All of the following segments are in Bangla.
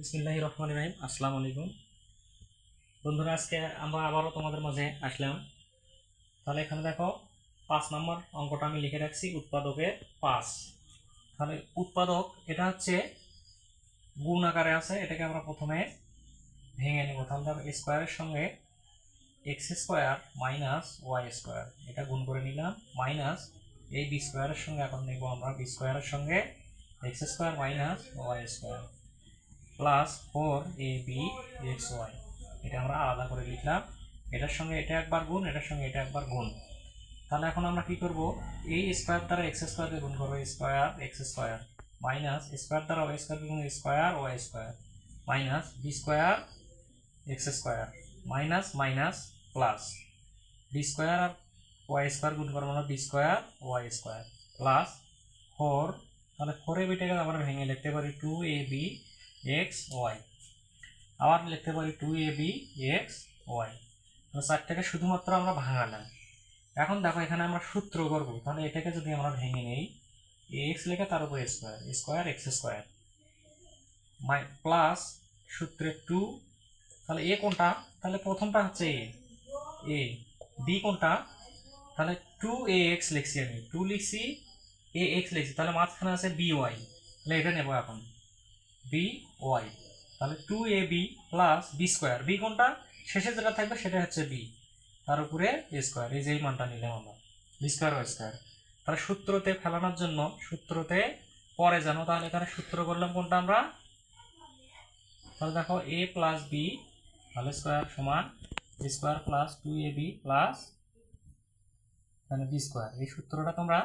বিসমিল্লাহ রহমান রাহিম আসসালামু আলাইকুম বন্ধুরা, আজকে আমরা আবারও তোমাদের মাঝে আসলাম। তাহলে এখানে দেখো, পাঁচ নম্বর অঙ্কটা আমি লিখে রাখছি, উৎপাদকের পাঁচ। তাহলে উৎপাদক, এটা হচ্ছে গুণ আকারে আছে, এটাকে আমরা প্রথমে ভেঙে নেব। তাহলে স্কোয়ারের সঙ্গে X square minus Y square, এটা গুণ করে নিলাম, মাইনাস এই বি স্কোয়ারের সঙ্গে এখন নেব আমরা, বি স্কোয়ারের সঙ্গে X square minus Y square. Plus four A B X Y এটা আমরা আলাদা করে লিখলাম। এটার সঙ্গে এটা একবার গুণ, এটার সঙ্গে এটা একবার গুণ। তাহলে এখন আমরা কি করব? এই স্কোয়ার দ্বারা এক্স স্কোয়ারকে গুণ করব square X square minus square দ্বারা ওয়াই স্কোয়ারকে গুণ square Y square minus B square X square minus minus plus B square আর ওয়াই স্কোয়ার গুণ করব আমরা B square Y square plus four তাহলে ফোর এ বিটাকে আমরা ভেঙে লিখতে পারি two A B X Y আবার লিখতে পারি two A B X Y তো চারটাকে শুধুমাত্র আমরা ভাঙালাম। এখন দেখো এখানে আমরা সূত্র করব। তাহলে এটাকে যদি আমরা ভেঙে নেই এক্স লেখে তার উপর স্কোয়ার স্কোয়ার এক্স স্কোয়ার মাই প্লাস সূত্রে টু তাহলে এ কোনটা? তাহলে প্রথমটা হচ্ছে এ এ বি কোনটা? তাহলে টু এ এক্স লিখছি আমি। টু লিখছি এ এক্স লিখছি। তাহলে মাঝখানে আছে বি ওয়াই তাহলে এটা নেব এখন। B Y. তাহলে two A B plus B square. B কোনটা? শেষে যেটা থাকবে সেটা হচ্ছে বি। তার উপরে এ স্কোয়ার। এই যে এই মানটা নিলাম আমরা। B square Y square. তাহলে সূত্রতে ফেলানোর জন্য, সূত্রতে পরে জানো, তাহলে এখানে সূত্র করলাম কোনটা আমরা? তাহলে দেখো এ প্লাস বি তাহলে স্কোয়ার সমান square plus two A B plus এখানে বি স্কোয়ার। এই সূত্রটা তোমরা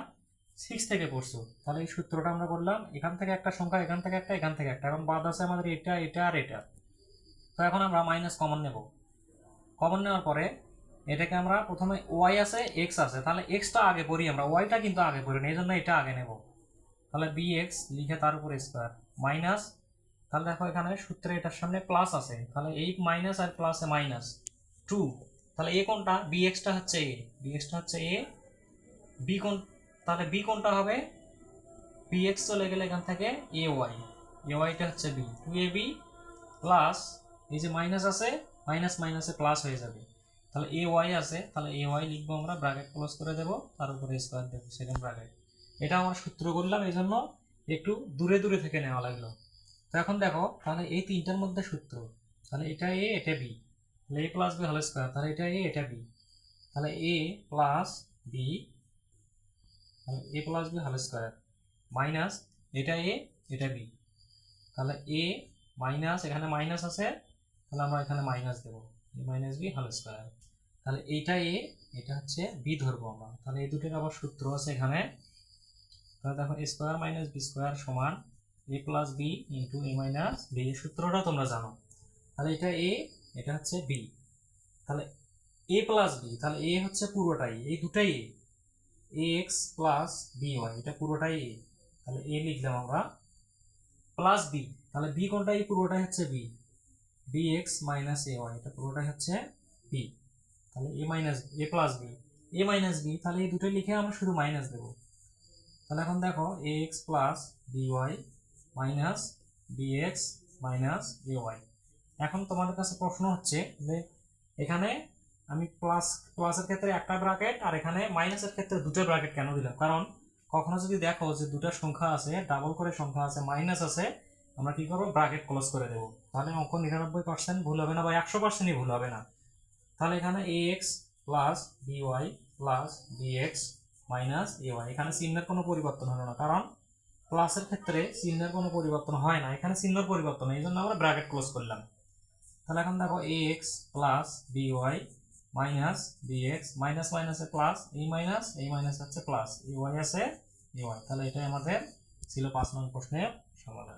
সিক্স থেকে পড়ছো তাহলে এই সূত্রটা আমরা করলাম এখান থেকে একটা সংখ্যা, এখান থেকে একটা, এখান থেকে একটা। এখন বাদ আছে আমাদের এটা এটা আর এটা। তো এখন আমরা মাইনাস কমন নেব। কমন নেওয়ার পরে এটাকে আমরা প্রথমে ওয়াই আছে এক্স আছে। তাহলে এক্সটা আগে পড়ি আমরা। ওয়াইটা কিন্তু আগে পড়ি না, এই জন্য এটা আগে নেব। তাহলে বি এক্স লিখে তার উপরে স্কোয়ার মাইনাস তাহলে দেখো এখানে সূত্রে এটার সামনে প্লাস আছে। তাহলে এই মাইনাস আর প্লাসে মাইনাস টু তাহলে এ কোনটা? বি এক্সটা হচ্ছে এ বি এক্সটা হচ্ছে এ বি কোন তাহলে বি কোনটা হবে? বি এক্স চলে গেলে এখান থেকে এ ওয়াই এ ওয়াইটা হচ্ছে B two A B plus এই যে মাইনাস আছে মাইনাস মাইনাসে প্লাস হয়ে যাবে। তাহলে এ ওয়াই আছে, তাহলে এ ওয়াই লিখব আমরা ব্র্যাকেট ক্লোজ করে দেবো, তার উপরে স্কোয়ার দেবো সেকেন্ড ব্র্যাকেট এটা আমরা সূত্র করলাম এই জন্য একটু দূরে দূরে থেকে নেওয়া লাগল। তো এখন দেখো, তাহলে এই তিনটার মধ্যে সূত্র, তাহলে এটা এ এটা বি তাহলে এ প্লাস বি হল স্কোয়ার তাহলে এটা এ এটা বি তাহলে এ প্লাস বি তাহলে A plus B whole square minus এটা এ এটা বি তাহলে এ মাইনাস এখানে মাইনাস আছে, তাহলে আমরা এখানে মাইনাস দেবো। A minus B whole square তাহলে এইটা এ এটা হচ্ছে বি ধরবো আমরা। তাহলে এই দুটোর আবার সূত্র আছে এখানে। তাহলে দেখো A square minus B square সমান A plus B into A minus B এই সূত্রটা তোমরা জানো। তাহলে এটা এ এটা হচ্ছে বি তাহলে এ প্লাস বি তাহলে এ হচ্ছে পুরোটাই, এই দুটাই A A X plus B Y এটা পুরোটাই এ তাহলে এ লিখলাম আমরা প্লাস বি তাহলে বি কোনটা এই পুরোটাই হচ্ছে B B X minus A Y এটা পুরোটাই হচ্ছে বি তাহলে A minus A plus B A minus B তাহলে এই দুটোই লিখে আমরা শুধু মাইনাস দেবো। তাহলে এখন দেখো A X plus B Y minus B X minus A Y এখন তোমাদের কাছে প্রশ্ন হচ্ছে যে এখানে আমি প্লাস প্লাসের ক্ষেত্রে একটা ব্র্যাকেট আর এখানে মাইনাসের ক্ষেত্রে দুটো ব্র্যাকেট কেন দিলাম? কারণ কখনো যদি দেখো যে দুটো সংখ্যা আছে ডাবল করে সংখ্যা আছে মাইনাস আছে, আমরা কি করব? ব্র্যাকেট ক্লোজ করে দেবো। তাহলে অঙ্ক নিরানব্বই পার্সেন্ট ভুল হবে না বা একশো পার্সেন্টই ভুল হবে না। তাহলে এখানে A X plus B Y plus B X minus A Y এখানে চিহ্নের কোনো পরিবর্তন হলো না। কারণ প্লাসের ক্ষেত্রে চিহ্নের কোনো পরিবর্তন হয় না। এখানে চিহ্নের পরিবর্তন এই জন্য আমরা ব্র্যাকেট ক্লোজ করলাম। তাহলে এখন দেখো A X plus B Y minus DX minus মাইনাসে প্লাস এই মাইনাস এই মাইনাস হচ্ছে প্লাস এই ওয়াই আছে এই ওয়াই তাহলে এটাই আমাদের ছিল পাঁচ নং প্রশ্নের সমাধান।